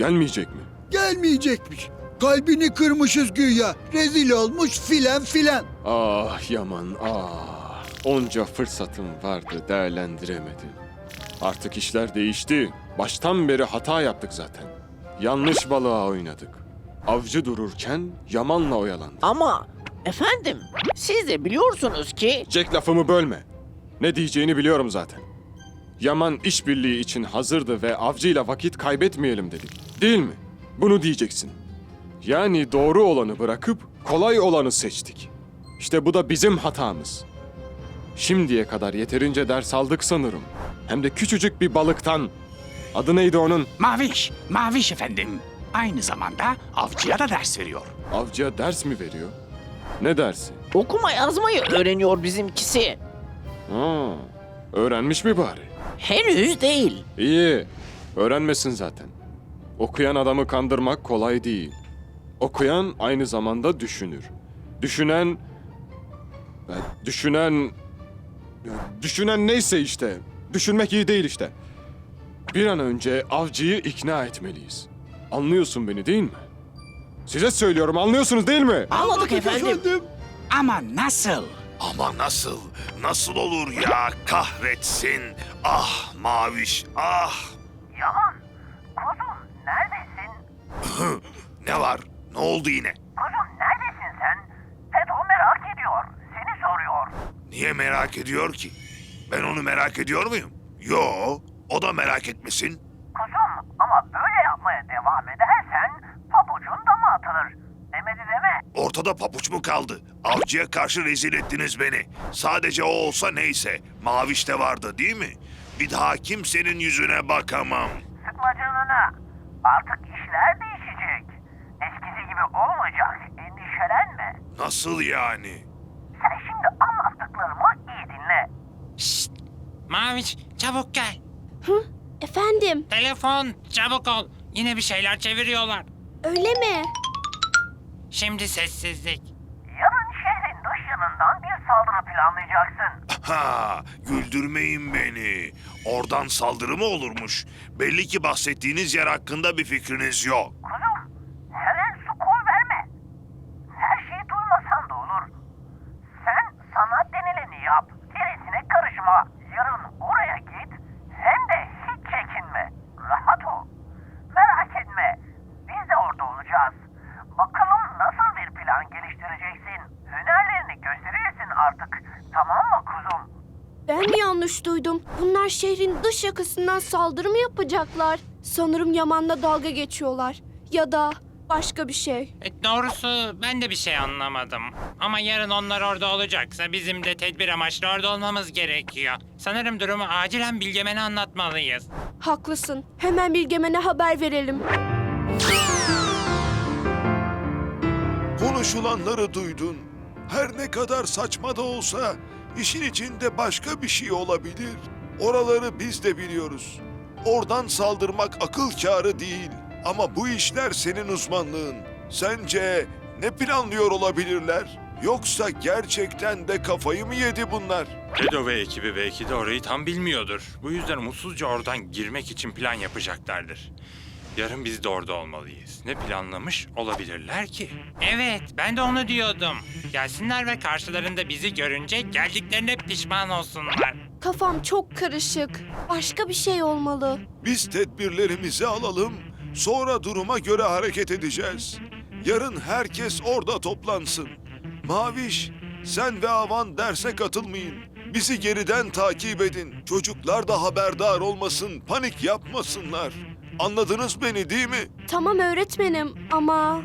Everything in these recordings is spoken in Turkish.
Gelmeyecek mi? Gelmeyecekmiş. Kalbini kırmışız güya. Rezil olmuş filan filan. Ah Yaman ah. Onca fırsatım vardı değerlendiremedim. Artık işler değişti. Baştan beri hata yaptık zaten. Yanlış balığa oynadık. Avcı dururken Yaman'la oyalandık. Ama efendim siz de biliyorsunuz ki Jack lafımı bölme. Ne diyeceğini biliyorum zaten. Yaman işbirliği için hazırdı ve avcıyla vakit kaybetmeyelim dedik. Değil mi? Bunu diyeceksin. Yani doğru olanı bırakıp kolay olanı seçtik. İşte bu da bizim hatamız. Şimdiye kadar yeterince ders aldık sanırım. Hem de küçücük bir balıktan. Adı neydi onun? Maviş, Maviş efendim. Aynı zamanda avcıya da ders veriyor. Avcıya ders mi veriyor? Ne dersi? okuma yazmayı öğreniyor bizimkisi. Ha, öğrenmiş mi bari? Henüz değil. İyi. Öğrenmesin zaten. Okuyan adamı kandırmak kolay değil. Okuyan aynı zamanda düşünür. Düşünen... Ben- Düşünen... Düşünen neyse işte. Düşünmek iyi değil işte. Bir an önce avcıyı ikna etmeliyiz. Anlıyorsun beni değil mi? Size söylüyorum anlıyorsunuz değil mi? Anladık efendim. Ama nasıl? Ama nasıl? Nasıl olur ya? Kahretsin. Ah Maviş, ah. Ne var? Ne oldu yine? Kuzum neredesin sen? Ted o merak ediyor. Seni soruyor. Niye merak ediyor ki? Ben onu merak ediyor muyum? Yo, o da merak etmesin. Kuzum ama böyle yapmaya devam edersen pabucun dama atılır. Demedi deme. Ortada papuç mu kaldı? Avcıya karşı rezil ettiniz beni. Sadece o olsa neyse. Maviş de vardı değil mi? Bir daha kimsenin yüzüne bakamam. Nasıl yani? Sen şimdi anlattıklarımı iyi dinle. Şşt! Maviş çabuk gel. Efendim, Telefon çabuk ol. Yine bir şeyler çeviriyorlar. öyle mi? Şimdi sessizlik. Yarın şehrin dış yanından bir saldırı planlayacaksın. Ha, güldürmeyin beni. Oradan saldırı mı olurmuş? Belli ki bahsettiğiniz yer hakkında bir fikriniz yok. Kuzum, hemen su koy verme. Her şeyi duymasan da olur. Sen sana denileni yap. Gerisine karışma. Yarın oraya git. Hem de hiç çekinme. Rahat ol. Merak etme. Biz de orada olacağız. Bakalım nasıl bir plan geliştireceksin. Hünerlerini gösterirsin artık. Tamam mı kuzum? Ben yanlış duydum? Bunlar şehrin dış yakasından saldırı mı yapacaklar? Sanırım Yaman'la dalga geçiyorlar. Ya da başka bir şey. E, doğrusu ben de bir şey anlamadım. Ama yarın onlar orada olacaksa bizim de tedbir amaçlı orada olmamız gerekiyor. Sanırım durumu acilen Bilgemen'e anlatmalıyız. Haklısın. Hemen Bilgemen'e haber verelim. Konuşulanları duydun. Her ne kadar saçma da olsa işin içinde başka bir şey olabilir. Oraları biz de biliyoruz. Oradan saldırmak akıl kârı değil. Ama bu işler senin uzmanlığın. Sence ne planlıyor olabilirler? Yoksa gerçekten de kafayı mı yedi bunlar? Edo ve ekibi belki de orayı tam bilmiyordur. Bu yüzden umutsuzca oradan girmek için plan yapacaklardır. Yarın biz de orada olmalıyız. Ne planlamış olabilirler ki? Evet ben de onu diyordum. Gelsinler ve karşılarında bizi görünce geldiklerine pişman olsunlar. Kafam çok karışık. Başka bir şey olmalı. Biz tedbirlerimizi alalım. Sonra duruma göre hareket edeceğiz. Yarın herkes orada toplansın. Maviş, sen ve Avan derse katılmayın. Bizi geriden takip edin. Çocuklar da haberdar olmasın, panik yapmasınlar. Anladınız beni değil mi? Tamam öğretmenim ama...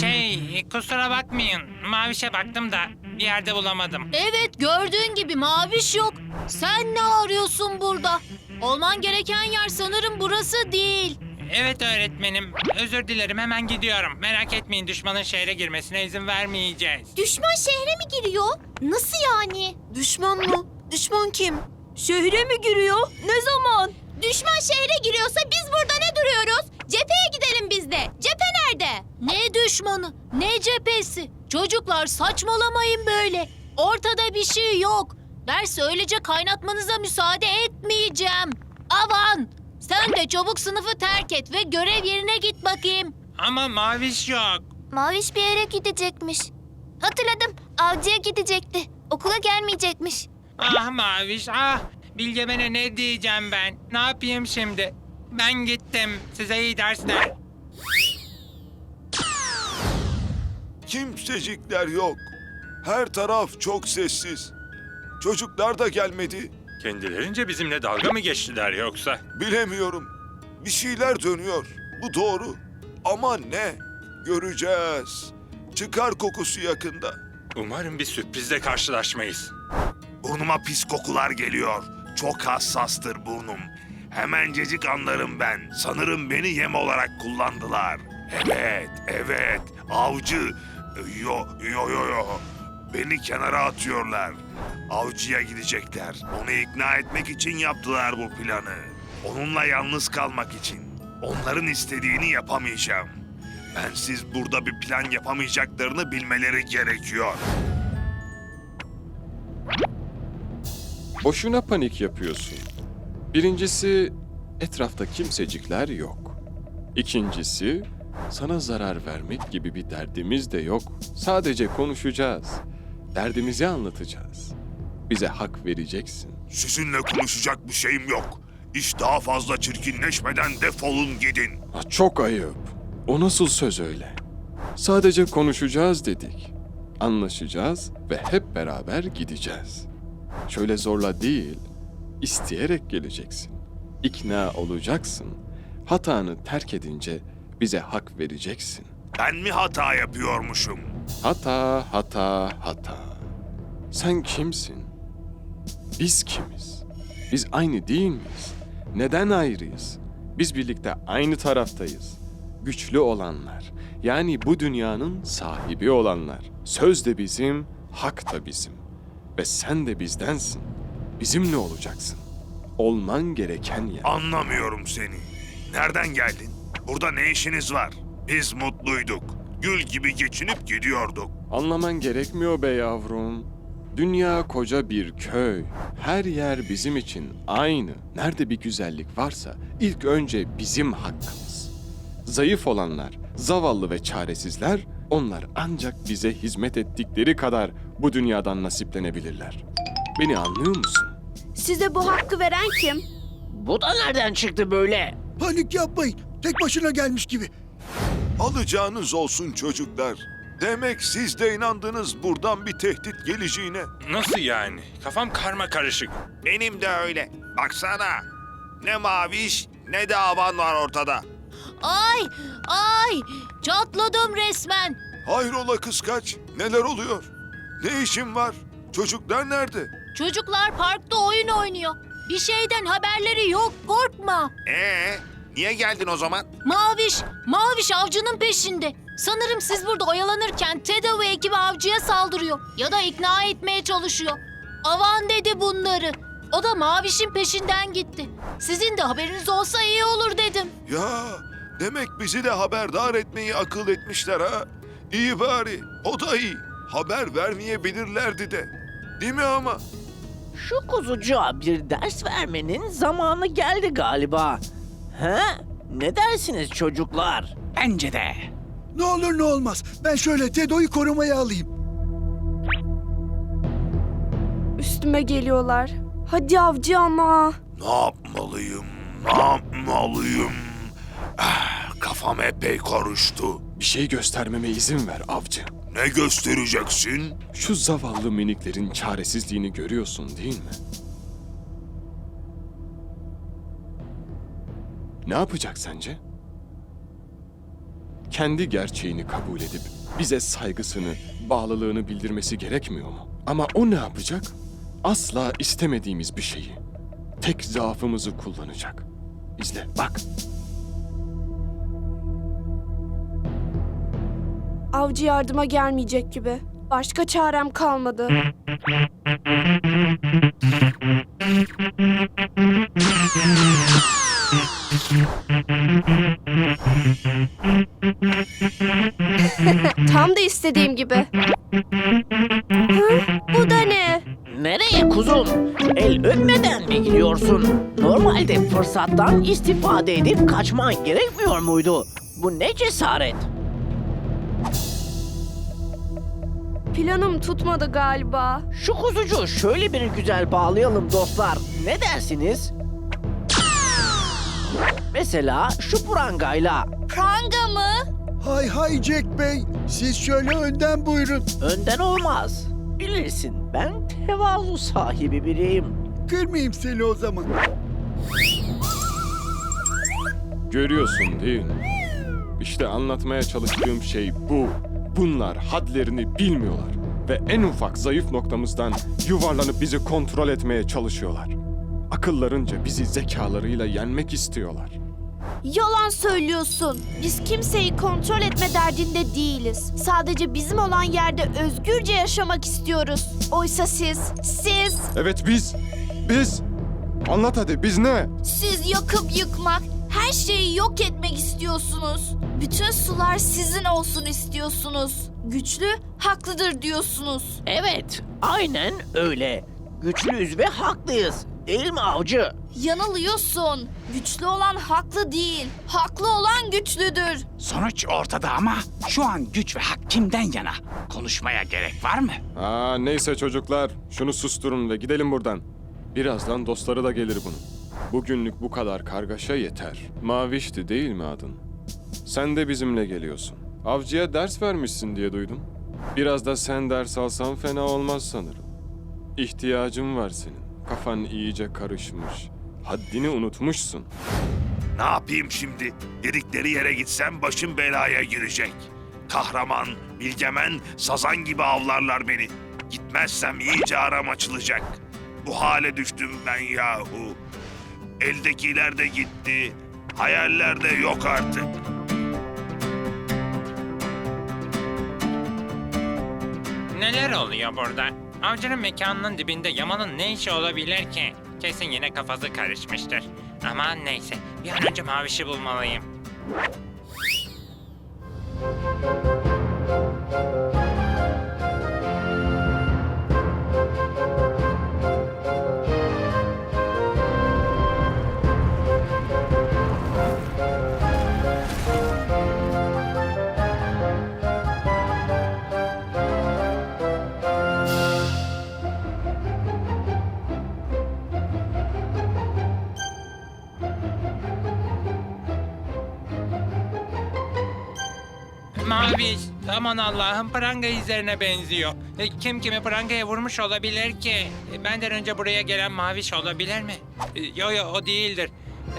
Şey kusura bakmayın. Maviş'e baktım da bir yerde bulamadım. Evet gördüğün gibi maviş yok. Sen ne arıyorsun burada? Olman gereken yer sanırım burası değil. Evet öğretmenim. Özür dilerim hemen gidiyorum. Merak etmeyin düşmanın şehre girmesine izin vermeyeceğiz. Düşman şehre mi giriyor? Nasıl yani? Düşman mı? Düşman kim? Şehre mi giriyor? Ne zaman? Düşman şehre giriyorsa biz burada ne duruyoruz? Cepheye gidelim biz de. Cephe nerede? Ne düşmanı? Ne cephesi? Çocuklar saçmalamayın böyle. Ortada bir şey yok. Dersi öylece kaynatmanıza müsaade etmeyeceğim. Avan! Sen de çabuk sınıfı terk et ve görev yerine git bakayım. Ama Maviş yok. Maviş bir yere gidecekmiş. Hatırladım. Avcıya gidecekti. Okula gelmeyecekmiş. Ah Maviş ah. Bilgemen'e ne diyeceğim ben? Ne yapayım şimdi? Ben gittim. Size iyi dersler. Kimsecikler yok. Her taraf çok sessiz. Çocuklar da gelmedi. Kendilerince bizimle dalga mı geçtiler yoksa? Bilemiyorum. Bir şeyler dönüyor. Bu doğru. Ama ne? Göreceğiz. Çıkar kokusu yakında. Umarım bir sürprizle karşılaşmayız. Burnuma pis kokular geliyor. Çok hassastır burnum. Hemencecik anlarım ben. Sanırım beni yem olarak kullandılar. Evet, evet. Avcı. Yo, yo, yo, yo. Beni kenara atıyorlar. Avcıya gidecekler. Onu ikna etmek için yaptılar bu planı. Onunla yalnız kalmak için. Onların istediğini yapamayacağım. Bensiz burada bir plan yapamayacaklarını bilmeleri gerekiyor. Boşuna panik yapıyorsun. Birincisi, etrafta kimsecikler yok. İkincisi, sana zarar vermek gibi bir derdimiz de yok. Sadece konuşacağız. Derdimizi anlatacağız. Bize hak vereceksin. Sizinle konuşacak bir şeyim yok. İş daha fazla çirkinleşmeden defolun gidin. Ha, çok ayıp. O nasıl söz öyle? Sadece konuşacağız dedik. Anlaşacağız ve hep beraber gideceğiz. Şöyle zorla değil, isteyerek geleceksin. İkna olacaksın. Hatanı terk edince bize hak vereceksin. Ben mi hata yapıyormuşum? Hata, hata, hata. Sen kimsin? Biz kimiz? Biz aynı değil miyiz? Neden ayrıyız? Biz birlikte aynı taraftayız. Güçlü olanlar, yani bu dünyanın sahibi olanlar. Söz de bizim, hak da bizim. Ve sen de bizdensin. Bizimle olacaksın. Olman gereken yer. Anlamıyorum seni. Nereden geldin? Burada ne işiniz var? Biz mutluyduk. Gül gibi geçinip gidiyorduk. Anlaman gerekmiyor be yavrum. Dünya koca bir köy. Her yer bizim için aynı. Nerede bir güzellik varsa ilk önce bizim hakkımız. Zayıf olanlar, zavallı ve çaresizler, onlar ancak bize hizmet ettikleri kadar bu dünyadan nasiplenebilirler. Beni anlıyor musun? Size bu hakkı veren kim? Bu da nereden çıktı böyle? Panik yapmayın. Tek başına gelmiş gibi. Alacağınız olsun çocuklar. Demek siz de inandınız buradan bir tehdit geleceğine. Nasıl yani? Kafam karma karışık. Benim de öyle. Baksana. Ne maviş ne de avan var ortada. Ay! Ay! Çatladım resmen. Hayrola kıskaç? Neler oluyor? Ne işin var? Çocuklar nerede? Çocuklar parkta oyun oynuyor. Bir şeyden haberleri yok, korkma. Ee, niye geldin o zaman? Maviş, Maviş avcının peşinde. Sanırım siz burada oyalanırken Teda ve ekibi avcıya saldırıyor. Ya da ikna etmeye çalışıyor. Avan dedi bunları. O da Maviş'in peşinden gitti. Sizin de haberiniz olsa iyi olur dedim. Ya demek bizi de haberdar etmeyi akıl etmişler ha. İyi bari o da iyi. Haber vermeyebilirlerdi de. Değil mi ama? Şu kuzucuğa bir ders vermenin zamanı geldi galiba. He? Ne dersiniz çocuklar? Bence de. Ne olur ne olmaz. Ben şöyle Tedo'yu korumaya alayım. Üstüme geliyorlar. Hadi avcı ama. Ne yapmalıyım? Ne yapmalıyım? Ah, kafam epey karıştı. Bir şey göstermeme izin ver avcı. Ne göstereceksin? Şu zavallı miniklerin çaresizliğini görüyorsun değil mi? Ne yapacak sence? Kendi gerçeğini kabul edip bize saygısını, bağlılığını bildirmesi gerekmiyor mu? Ama o ne yapacak? Asla istemediğimiz bir şeyi. Tek zaafımızı kullanacak. İzle, bak. Avcı yardıma gelmeyecek gibi. Başka çarem kalmadı. Tam da istediğim gibi. Hı? Bu da ne? Nereye kuzum? El öpmeden mi gidiyorsun? Normalde fırsattan istifade edip kaçman gerekmiyor muydu? Bu ne cesaret? Planım tutmadı galiba. Şu kuzucu şöyle bir güzel bağlayalım dostlar. Ne dersiniz? Mesela şu prangayla. Pranga mı? Hay hay Jack Bey. Siz şöyle önden buyurun. Önden olmaz. Bilirsin ben tevazu sahibi biriyim. Kırmayayım seni o zaman. Görüyorsun değil mi? İşte anlatmaya çalıştığım şey bu. Bunlar hadlerini bilmiyorlar. Ve en ufak zayıf noktamızdan yuvarlanıp bizi kontrol etmeye çalışıyorlar. Akıllarınca bizi zekalarıyla yenmek istiyorlar. Yalan söylüyorsun. Biz kimseyi kontrol etme derdinde değiliz. Sadece bizim olan yerde özgürce yaşamak istiyoruz. Oysa siz, siz, Evet biz, biz. Anlat hadi biz ne? Siz yakıp yıkmak, her şeyi yok etmek istiyorsunuz. Bütün sular sizin olsun istiyorsunuz. Güçlü haklıdır diyorsunuz. Evet, aynen öyle. Güçlüyüz ve haklıyız. Değil mi avcı? Yanılıyorsun. Güçlü olan haklı değil. Haklı olan güçlüdür. Sonuç ortada ama şu an güç ve hak kimden yana? Konuşmaya gerek var mı? Aa neyse çocuklar, şunu susturun ve gidelim buradan. Birazdan dostları da gelir bunun. Bugünlük bu kadar kargaşa yeter. Mavişti değil mi adın? Sen de bizimle geliyorsun. Avcıya ders vermişsin diye duydum. Biraz da sen ders alsan fena olmaz sanırım. İhtiyacım var senin. Kafan iyice karışmış. Haddini unutmuşsun. Ne yapayım şimdi? Dedikleri yere gitsem başım belaya girecek. Kahraman, bilgemen, sazan gibi avlarlar beni. Gitmezsem iyice aram açılacak. Bu hale düştüm ben yahu. Eldekiler de gitti. Hayaller de yok artık. Neler oluyor burada? Avcının mekanının dibinde Yaman'ın ne işi olabilir ki? Kesin yine kafası karışmıştır. Aman neyse, bir an önce Maviş'i bulmalıyım. Maviş, aman Allah'ım pranga izlerine benziyor. E, Kim kimi prangaya vurmuş olabilir ki? E, Benden önce buraya gelen Maviş olabilir mi? E, Yo yo o değildir.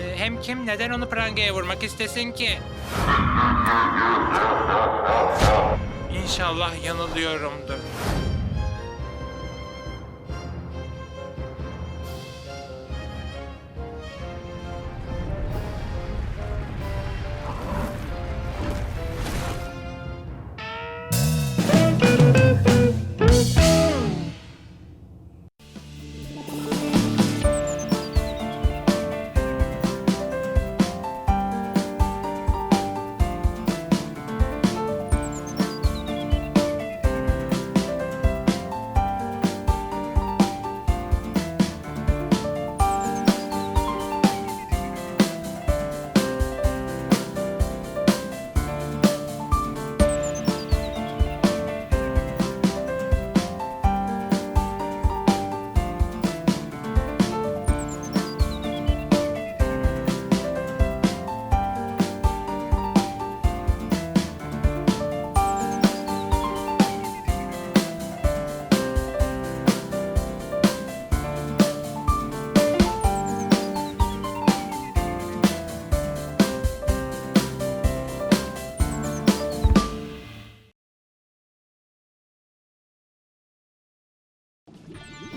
E, Hem kim neden onu prangaya vurmak istesin ki? İnşallah yanılıyorumdur.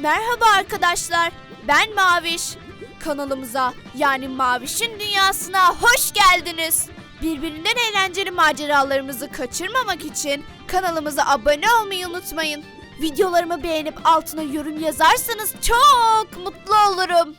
Merhaba arkadaşlar. Ben Maviş. Kanalımıza yani Maviş'in dünyasına hoş geldiniz. Birbirinden eğlenceli maceralarımızı kaçırmamak için kanalımıza abone olmayı unutmayın. Videolarımı beğenip altına yorum yazarsanız çok mutlu olurum.